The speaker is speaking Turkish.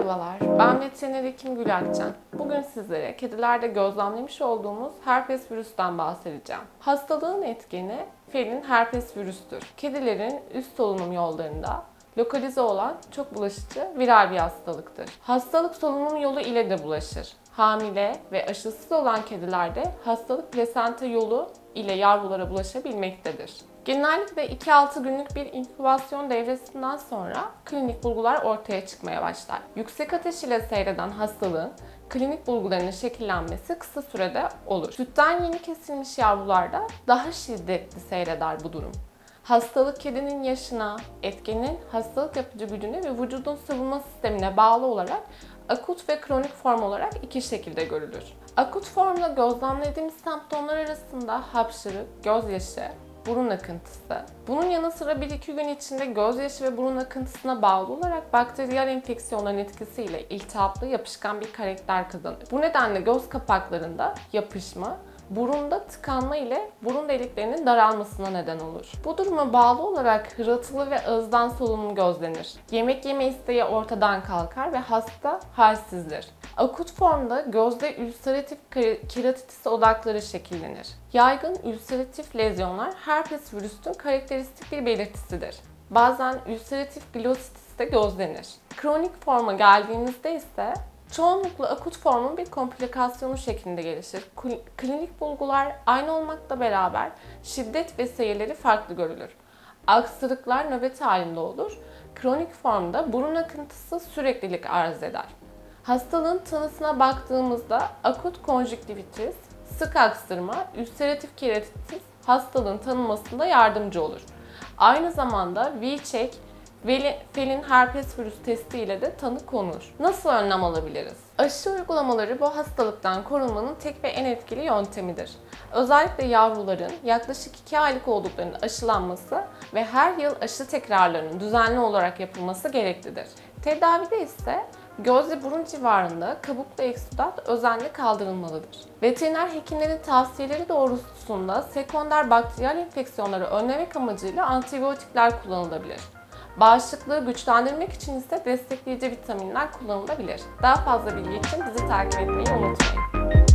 Merhabalar, ben veteriner hekim Gül Akçan. Bugün sizlere kedilerde gözlemlemiş olduğumuz herpes virüsten bahsedeceğim. Hastalığın etkeni felin herpes virüstür. Kedilerin üst solunum yollarında lokalize olan çok bulaşıcı viral bir hastalıktır. Hastalık solunum yolu ile de bulaşır. Hamile ve aşısız olan kedilerde hastalık plasenta yolu ile yavrulara bulaşabilmektedir. Genellikle 2-6 günlük bir inkübasyon devresinden sonra klinik bulgular ortaya çıkmaya başlar. Yüksek ateş ile seyreden hastalığın klinik bulgularının şekillenmesi kısa sürede olur. Sütten yeni kesilmiş yavrularda daha şiddetli seyreder bu durum. Hastalık kedinin yaşına, etkenin hastalık yapıcı gücüne ve vücudun savunma sistemine bağlı olarak akut ve kronik form olarak iki şekilde görülür. Akut formda gözlemlediğimiz semptomlar arasında hapşırık, gözyaşı, burun akıntısı. Bunun yanı sıra 1-2 gün içinde gözyaşı ve burun akıntısına bağlı olarak bakteriyel enfeksiyonların etkisiyle iltihaplı yapışkan bir karakter kazanır. Bu nedenle göz kapaklarında yapışma, burunda tıkanma ile burun deliklerinin daralmasına neden olur. Bu duruma bağlı olarak hırıltılı ve ağızdan solunum gözlenir. Yemek yeme isteği ortadan kalkar ve hasta halsizdir. Akut formda gözde ülseratif keratitis odakları şekillenir. Yaygın ülseratif lezyonlar herpes virüsünün karakteristik bir belirtisidir. Bazen ülseratif glositis de gözlenir. Kronik forma geldiğimizde ise Çoğunlukla akut formun bir komplikasyonu şeklinde gelişir. Klinik bulgular aynı olmakla beraber şiddet ve seyirleri farklı görülür. Aksırıklar nöbet halinde olur. Kronik formda burun akıntısı süreklilik arz eder. Hastalığın tanısına baktığımızda akut konjüktivitis, sık aksırma, ülseratif keratitis hastalığın tanınmasında yardımcı olur. Aynı zamanda V-check Felin herpes virüs testi ile de tanı konur. Nasıl önlem alabiliriz? Aşı uygulamaları bu hastalıktan korunmanın tek ve en etkili yöntemidir. Özellikle yavruların yaklaşık 2 aylık olduklarında aşılanması ve her yıl aşı tekrarlarının düzenli olarak yapılması gereklidir. Tedavide ise göz ve burun civarında kabuklu eksudat özenle kaldırılmalıdır. Veteriner hekimlerin tavsiyeleri doğrultusunda sekonder bakteriyel enfeksiyonları önlemek amacıyla antibiyotikler kullanılabilir. Bağışıklığı güçlendirmek için ise destekleyici vitaminler kullanılabilir. Daha fazla bilgi için bizi takip etmeyi unutmayın.